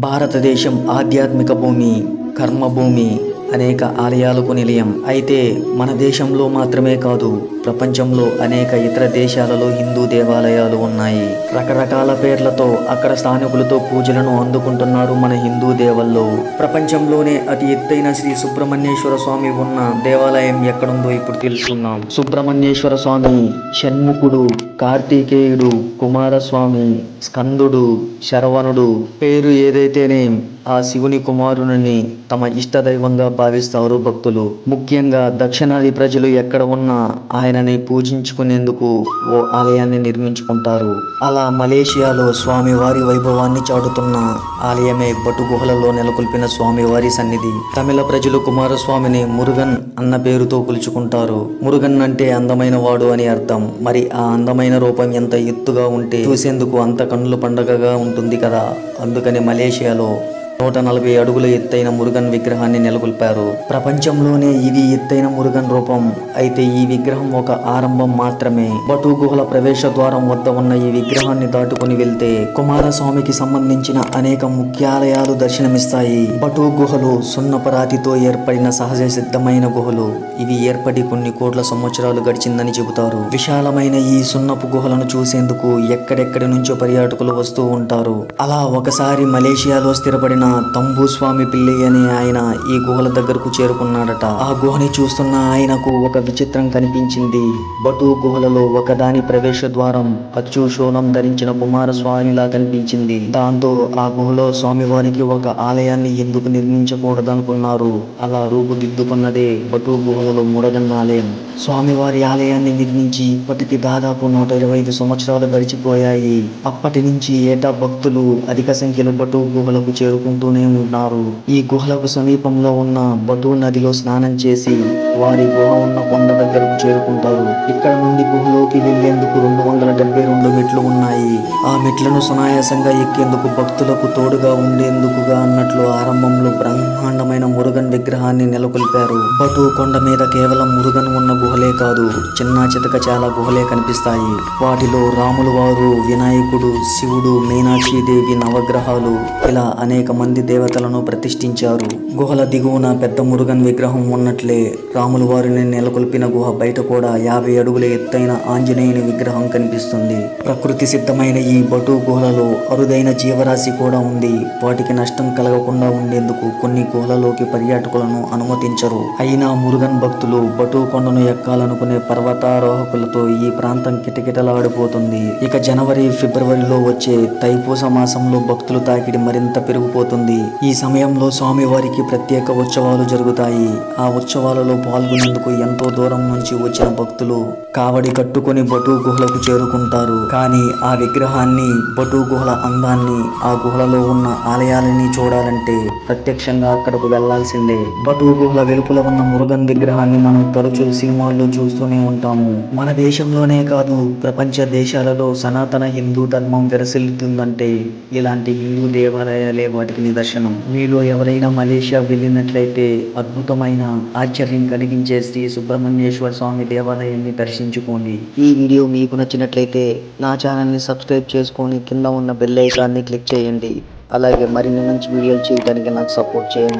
భారతదేశం ఆధ్యాత్మిక భూమి కర్మభూమి. అనేక ఆలయాలకు నిలయం. అయితే మన దేశంలో మాత్రమే కాదు ప్రపంచంలో అనేక ఇతర దేశాలలో హిందూ దేవాలయాలు ఉన్నాయి. రకరకాల పేర్లతో అక్కడ స్థానికులతో పూజలను అందుకుంటున్నారు మన హిందూ దేవల్లో. ప్రపంచంలోనే అతి ఎత్తైన శ్రీ సుబ్రహ్మణ్యేశ్వర స్వామి ఉన్న దేవాలయం ఎక్కడుందో ఇప్పుడు తెలుసుకుందాం. సుబ్రహ్మణ్యేశ్వర స్వామి షణ్ముఖుడు కార్తీకేయుడు కుమారస్వామి స్కందుడు శరవణుడు పేరు ఏదైతేనే ఆ శివుని కుమారుని తమ ఇష్ట దైవంగా భావిస్తారు భక్తులు. ముఖ్యంగా దక్షిణాది ప్రజలు ఎక్కడ ఉన్నా ఆయనని పూజించుకునేందుకు ఓ ఆలయాన్ని నిర్మించుకుంటారు. అలా మలేషియాలో స్వామివారి వైభవాన్ని చాటుతున్న ఆలయమే బటుగుహలలో నెలకొల్పిన స్వామివారి సన్నిధి. తమిళ ప్రజలు కుమారస్వామిని మురుగన్ అన్న పేరుతో పిలుచుకుంటారు. మురుగన్ అంటే అందమైన వాడు అని అర్థం. మరి ఆ అందమైన రూపం ఎంత ఎత్తుగా ఉంటే చూసేందుకు అంత కన్నుల పండగగా ఉంటుంది కదా. అందుకని మలేషియాలో నూట నలభై అడుగుల ఎత్తైన మురుగన్ విగ్రహాన్ని నెలకొల్పారు. ప్రపంచంలోనే ఇది ఎత్తైన మురుగన్ రూపం. అయితే ఈ విగ్రహం ఒక ఆరంభం మాత్రమే. బటు గుహల ప్రవేశ ద్వారం వద్ద ఉన్న ఈ విగ్రహాన్ని దాటుకుని వెళ్తే కుమారస్వామికి సంబంధించిన అనేక ముఖ్యాలయాలు దర్శనమిస్తాయి. బటు గుహలు సున్నపరాతితో ఏర్పడిన సహజ సిద్ధమైన గుహలు. ఇవి ఏర్పడి కొన్ని కోట్ల సంవత్సరాలు గడిచిందని చెబుతారు. విశాలమైన ఈ సున్నపు గుహలను చూసేందుకు ఎక్కడెక్కడి నుంచో పర్యాటకులు వస్తూ ఉంటారు. అలా ఒకసారి మలేషియాలో స్థిరపడిన తంబు స్వామి పిల్లి అనే ఆయన ఈ గుహల దగ్గరకు చేరుకున్నాడట. ఆ గుహని చూస్తున్న ఆయనకు ఒక విచిత్రం కనిపించింది. బటు గుహలలో ఒకదాని ప్రవేశ ద్వారం అచ్చు శూలం ధరించిన కుమారస్వామిలా కనిపించింది. దాంతో ఆ గుహలో స్వామివారికి ఒక ఆలయాన్ని ఎందుకు నిర్మించకూడదనుకున్నారు? అలా రూపుదిద్దుకున్నదే బటు గుహలలో మూడగన్న ఆలయం. స్వామివారి ఆలయాన్ని నిర్మించి ఇప్పటికి దాదాపు నూట ఇరవై ఐదు సంవత్సరాలు గడిచిపోయాయి. అప్పటి నుంచి ఏటా భక్తులు అధిక సంఖ్యలో బటు గుహలకు చేరుకుంటూనే ఉన్నారు. ఈ గుహలకు సమీపంలో ఉన్న బటు నదిలో స్నానం చేసి వారి గుహ ఉన్న కొండ దగ్గరకు చేరుకుంటారు. ఇక్కడ నుండి గుహలోకి వెళ్ళేందుకు రెండు వందల డెబ్బై రెండు మెట్లు ఉన్నాయి. ఆ మెట్లను సునాయాసంగా ఎక్కేందుకు భక్తులకు తోడుగా ఉండేందుకుగా అన్నట్లు ఆరంభంలో బ్రహ్మాండమైన మురుగన్ విగ్రహాన్ని నెలకొల్పారు. బటు కొండ మీద కేవలం మురుగన్ ఉన్న గుహలే కాదు చిన్న చితక చాలా గుహలే కనిపిస్తాయి. వాటిలో రాములు వారు వినాయకుడు శివుడు మీనాక్షి దేవి నవగ్రహాలు ఇలా అనేక మంది దేవతలను ప్రతిష్ఠించారు. గుహల దిగువన పెద్ద మురుగన్ విగ్రహం ఉన్నట్లే రాములు వారిని నెలకొల్పిన గుహ బయట కూడా యాభై అడుగుల ఎత్తైన ఆంజనేయుని విగ్రహం కనిపిస్తుంది. ప్రకృతి సిద్ధమైన ఈ బటు గుహలలో అరుదైన జీవరాశి కూడా ఉంది. వాటికి నష్టం కలగకుండా ఉండేందుకు కొన్ని గుహలలోకి పర్యాటకులను అనుమతించరు. అయినా మురుగన్ భక్తులు బటు కొండను ఎక్కాలనుకునే పర్వతారోహకులతో ఈ ప్రాంతం కిటకిటలాడిపోతుంది. ఇక జనవరి ఫిబ్రవరిలో వచ్చే తైపూస మాసంలో భక్తులు తాకిడి మరింత పెరిగిపోతుంది. ఈ సమయంలో స్వామివారికి ప్రత్యేక ఉత్సవాలు జరుగుతాయి. ఆ ఉత్సవాలలో పాల్గొనేందుకు ఎంతో దూరం నుంచి వచ్చిన భక్తులు కావడి కట్టుకొని బటు గుహలకు చేరుకుంటారు. కానీ ఆ విగ్రహాన్ని బటు గుహల అందాన్ని ఆ గుహలలో ఉన్న ఆలయాలని చూడాలంటే ప్రత్యక్షంగా అక్కడకు వెళ్ళాల్సిందే. బటు గుహల వెలుపల ఉన్న మురుగన్ విగ్రహాన్ని మనం తరచూ సినిమాల్లో చూస్తూనే ఉంటాము. మన దేశంలోనే కాదు ప్రపంచ దేశాలలో సనాతన హిందూ ధర్మం విరసిల్లుతుందంటే ఇలాంటి హిందూ దేవాలయాలే వాటికి నిదర్శనం మీలో ఎవరైనా మలేషియా వెళ్ళినట్లయితే అద్భుతమైన ఆశ్చర్యం కలిగించే శ్రీ సుబ్రహ్మణ్యేశ్వర స్వామి దేవాలయాన్ని దర్శించుకోండి. ఈ వీడియో మీకు నచ్చినట్లయితే నా ఛానల్ని సబ్స్క్రైబ్ చేసుకొని కింద ఉన్న బెల్ ఐకాన్ని క్లిక్ చేయండి. అలాగే మరిన్ని మంచి వీడియోలు చేయడానికి నాకు సపోర్ట్ చేయండి.